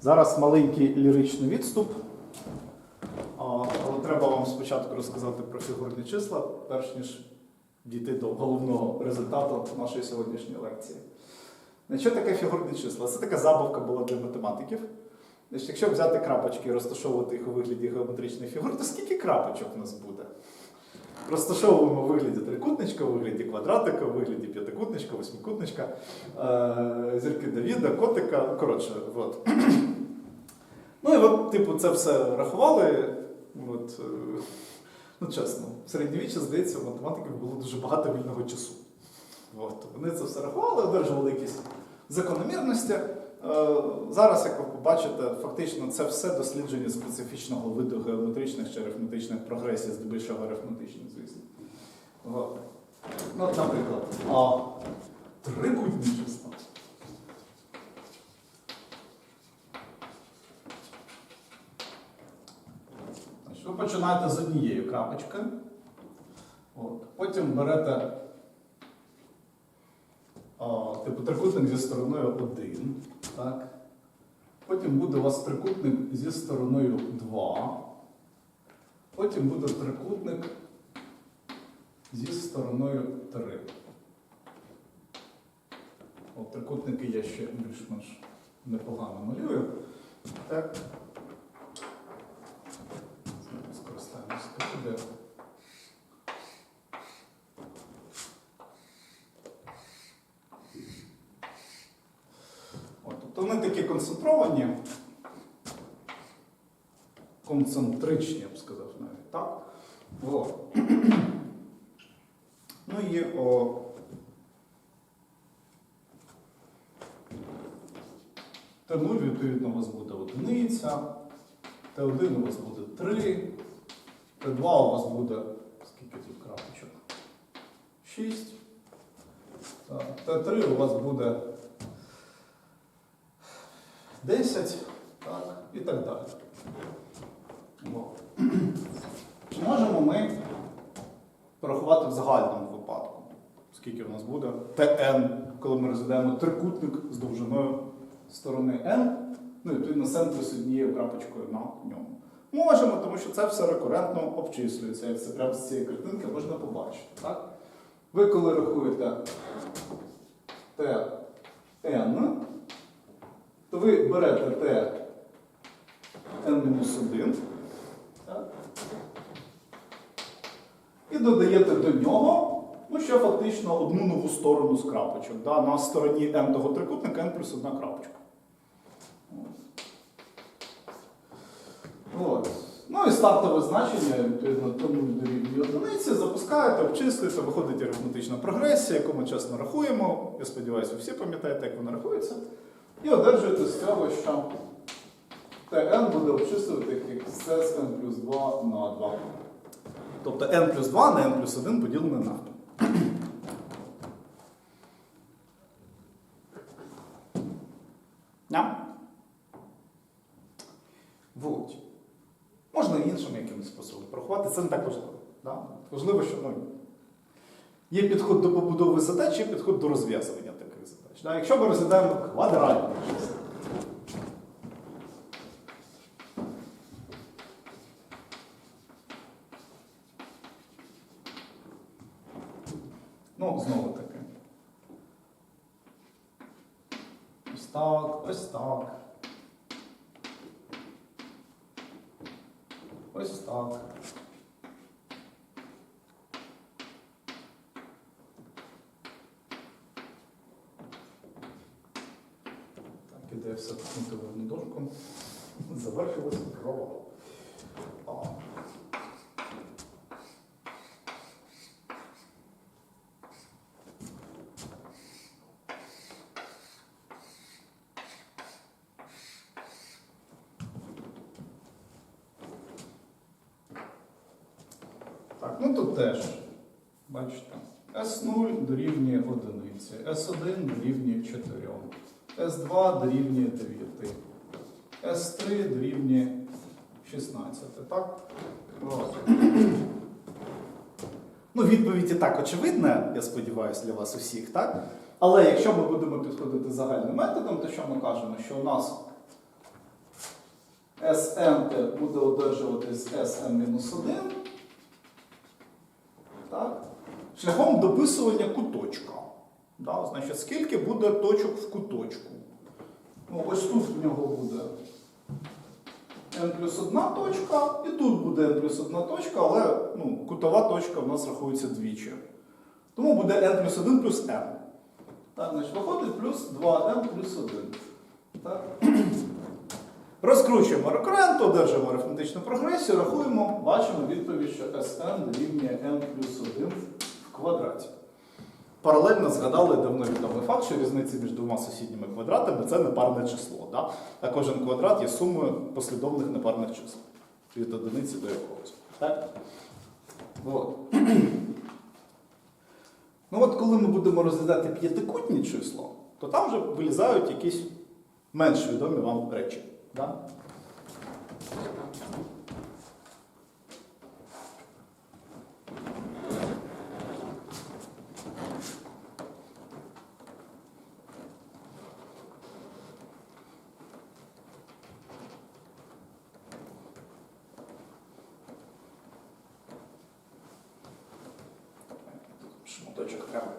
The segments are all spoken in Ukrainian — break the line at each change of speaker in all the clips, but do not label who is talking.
Зараз маленький ліричний відступ. Але треба вам спочатку розказати про фігурні числа, перш ніж дійти до головного результату нашої сьогоднішньої лекції. Що таке фігурні числа? Це така забавка була для математиків. Якщо взяти крапочки і розташовувати їх у вигляді геометричних фігур, то скільки крапочок у нас буде? Розташовуємо у вигляді трикутничка, у вигляді квадратика, у вигляді п'ятикутничка, восьмикутничка, е, зірки Давіда, котика. Коротше, от. Ну і от, типу, це все рахували. От, е, ну, чесно, в середньовіччі, здається, у математиків було дуже багато вільного часу. От. Вони це все рахували, одержували якісь закономірності. Е, Зараз, як ви побачите, фактично це все дослідження специфічного виду геометричних чи арифметичних прогресій, здебільшого арифметичних, звісно. Ну, наприклад, а, трикутні числа. Ви починаєте з однієї крапочки. От. Потім берете типу трикутник зі стороною 1. Так? Потім буде у вас трикутник зі стороною 2. Потім буде трикутник зі стороною 3. От трикутники я ще більш-менш непогано малюю. Так. Скористаємося відео. От, тобто вони такі концентровані, концентричні, я б сказав навіть, так? Ну і о, Т0, відповідно, у вас буде одиниця, Т1 у вас буде 3, Т2 у вас буде, скільки тут крапочок? 6. Т3 у вас буде 10, так, і так далі. Чи можемо ми порахувати в загальному випадку? Скільки в нас буде ТН, коли ми розглядаємо трикутник з довжиною сторони n, ну і відповідно з однією крапочкою на ньому. Можемо, тому що це все рекурентно обчислюється. Як це прямо з цієї картинки можна побачити. Так? Ви коли рахуєте Tn, то ви берете T n-1 так? і додаєте до нього ну, ще фактично одну нову сторону з крапочок. Да? На стороні n того трикутника n плюс одна крапочка. От. Ну і стартове значення, відповідно, тому дорівнює одиниці, запускаєте, обчислюєте, виходить арифметична прогресія, яку ми чесно рахуємо. Я сподіваюся, ви всі пам'ятаєте, як вона рахується. І одержуєте з цього, що Tn буде обчислювати як n плюс 2 на 2. Тобто n плюс 2 на n плюс 1 поділене на 2. Да? Вот. Можна іншим якимось способом порахувати, це не так важливо. Да? Важливо, що ну, є підход до побудови задач, є підход до розв'язування таких Якщо ми розглядаємо квадратні Ну, знову таки. Ось так, ось так. Ось. Так, іде все ткнути в одну дошку. Завершилося провал. А. Так, ну тут теж, бачите, S0 дорівнює 1, S1 дорівнює 4, S2 дорівнює 9, S3 дорівнює 16, так? Ну, відповідь і так очевидна, я сподіваюся, для вас усіх, так? Але якщо ми будемо підходити загальним методом, то що ми кажемо? Що у нас Sn буде одержувати з Sn-1. Так? Шляхом дописування куточка. Да? Значить, скільки буде точок в куточку? Ну, ось тут в нього буде n плюс одна точка, і тут буде n плюс одна точка, але ну, кутова точка в нас рахується двічі. Тому буде n плюс 1 плюс n. Так, значить, виходить плюс 2n плюс 1. Так? Розкручуємо рекуррент, одержуємо арифметичну прогресію, рахуємо, бачимо відповідь, що Sn дорівнює n плюс 1 в квадраті. Паралельно згадали давно відомий факт, що різниця між двома сусідніми квадратами це непарне число. Да? А кожен квадрат є сумою послідовних непарних чисел від одиниці до якогось. Так? От. Ну от коли ми будемо розглядати п'ятикутні число, то там вже вилізають якісь менш відомі вам речі. Да? Шматочок треба.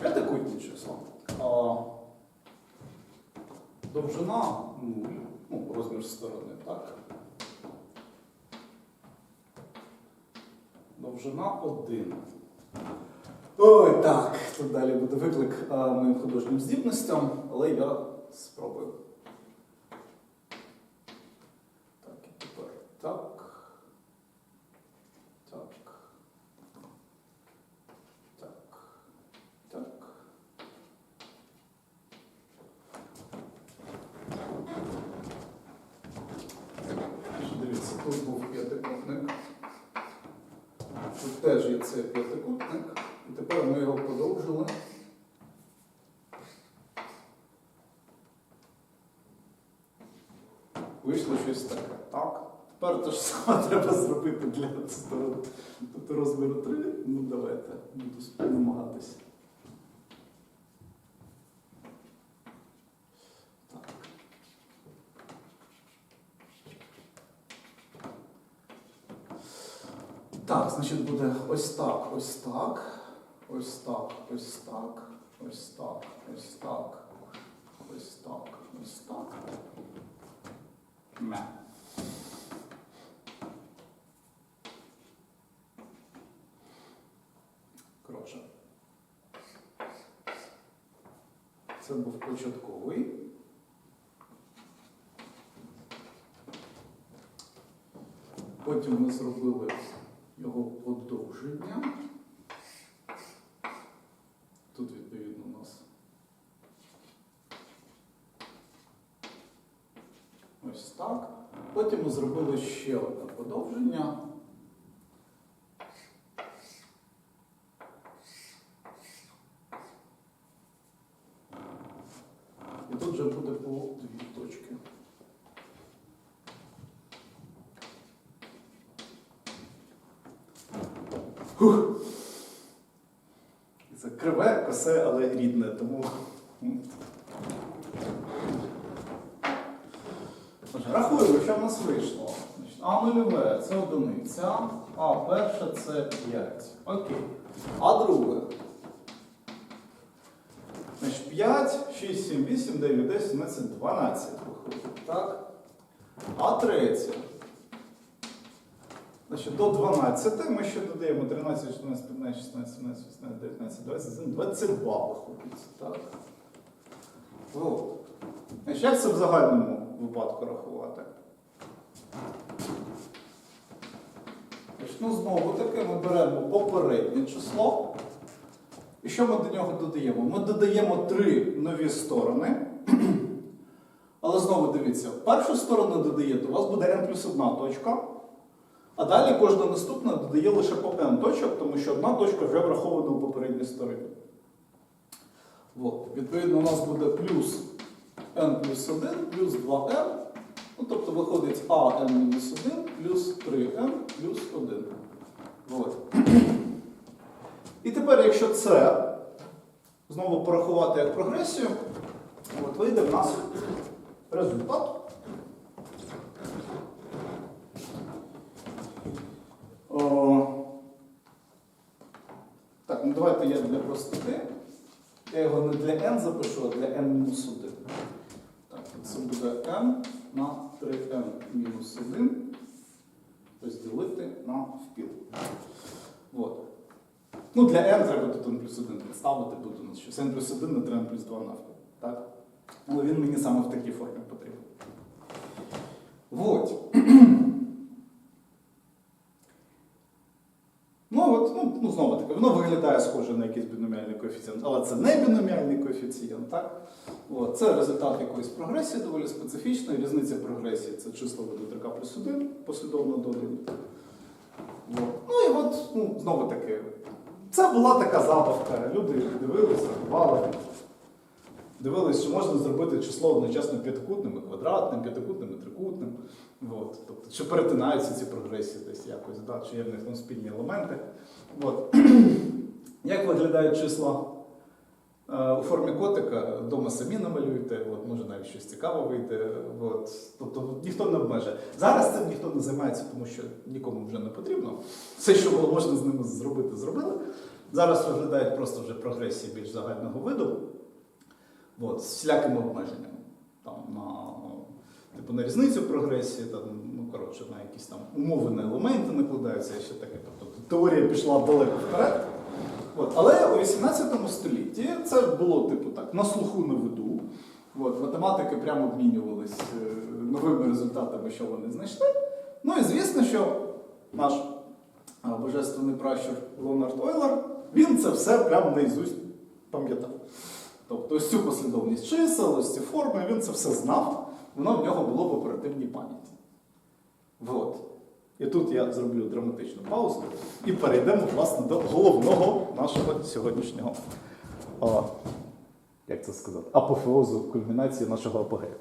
П'ятикутні число. Довжина 0, ну, розмір сторони, так? Довжина 1. Ой, так. Тут далі буде виклик а, моїм художнім здібностям, але я спробую. Так, і тепер так. Так. Так. Так. Дивіться, тут був п'ятикутник. Тут теж є цей п'ятикутник. І тепер ми його подовжили. Вийшло щось таке. Так. Тепер те ж саме треба зробити для. Тобто розміру 3. Ну давайте, буду намагатися. Так. Так, значить буде ось так, ось так, ось так, ось так, ось так, ось так, ось так, ось так. Ме. Коротше. Це був початковий. Потім ми зробили його подовження. Тут відповідно у нас ось так. Потім ми зробили ще одне подовження. І тут вже буде по дві точки. Фух. Це криве, косе, але рідне, тому. Рахуємо, що в нас вийшло. А нульове це одиниця, А перше це 5. Окей. А друге. Значить, 5, 6, 7, 8, 9, 10, 11, 12 виходить. Так? А третє. Значить, до 12 ми ще додаємо 13, 14, 15, 16, 17, 18, 19, 21, 22 виходить. Так? От. Значить, як це в загальному випадку рахувати? Значить, ну, знову таки ми беремо попереднє число. І що ми до нього додаємо? Ми додаємо три нові сторони. Але знову дивіться, першу сторону додаєте, у вас буде n плюс одна точка. А далі кожна наступна додає лише по n точок, тому що одна точка вже врахована у попередній стороні. От. Відповідно, у нас буде плюс n плюс 1 плюс 2n. Ну, тобто виходить a n мінус 1 плюс 3n плюс 1. От. І тепер, якщо це знову порахувати як прогресію, от вийде в нас результат. Так, ну давайте я для простоти. Я його не для n запишу, а для n мінус 1. Так, це буде n на 3n мінус 1 розділити на впіл. От. Ну, для n треба тут n плюс 1 підставити, буде у нас щось n плюс 1 на 3n плюс 2 навпіл. Так? Але він мені саме в такій формі потрібен. Вот. Ну, от, ну, ну, знову таки, воно виглядає схоже на якийсь біноміальний коефіцієнт, але це не біноміальний коефіцієнт, так? От, це результат якоїсь прогресії доволі специфічної. Різниця прогресії це число веду 3К плюс 1 послідовно додані. Ну і от, ну, знову таки, це була така забавка. Люди дивилися, рахували. Дивились, що можна зробити число одночасно п'ятикутним, квадратним, п'ятикутним і трикутним. От. Тобто, чи перетинаються ці прогресії десь якось, да? чи є в них там спільні елементи. От. Як виглядають числа е, у формі котика? Дома самі намалюєте, от, може навіть щось цікаве вийде. От. Тобто ніхто не обмежує. Зараз цим ніхто не займається, тому що нікому вже не потрібно. Все, що було можна з ними зробити, зробили. Зараз виглядають просто вже прогресії більш загального виду. От, з всілякими обмеженнями. Там, на, типу, на різницю прогресії, там, ну, коротше, на якісь там умови на елементи накладаються ще таке. Тобто теорія пішла далеко вперед. От. Але у 18 столітті це було, типу, так, на слуху на виду. От, математики прямо обмінювались е, новими результатами, що вони знайшли. Ну і звісно, що наш божественний пращур Леонард Ойлер, він це все прямо наізусть пам'ятав. Тобто ось цю послідовність чисел, ось ці форми, він це все знав, воно в нього було в оперативній пам'яті. Вот. І тут я зроблю драматичну паузу і перейдемо власне до головного нашого сьогоднішнього, о, як це сказати, апофеозу кульмінації нашого апогею.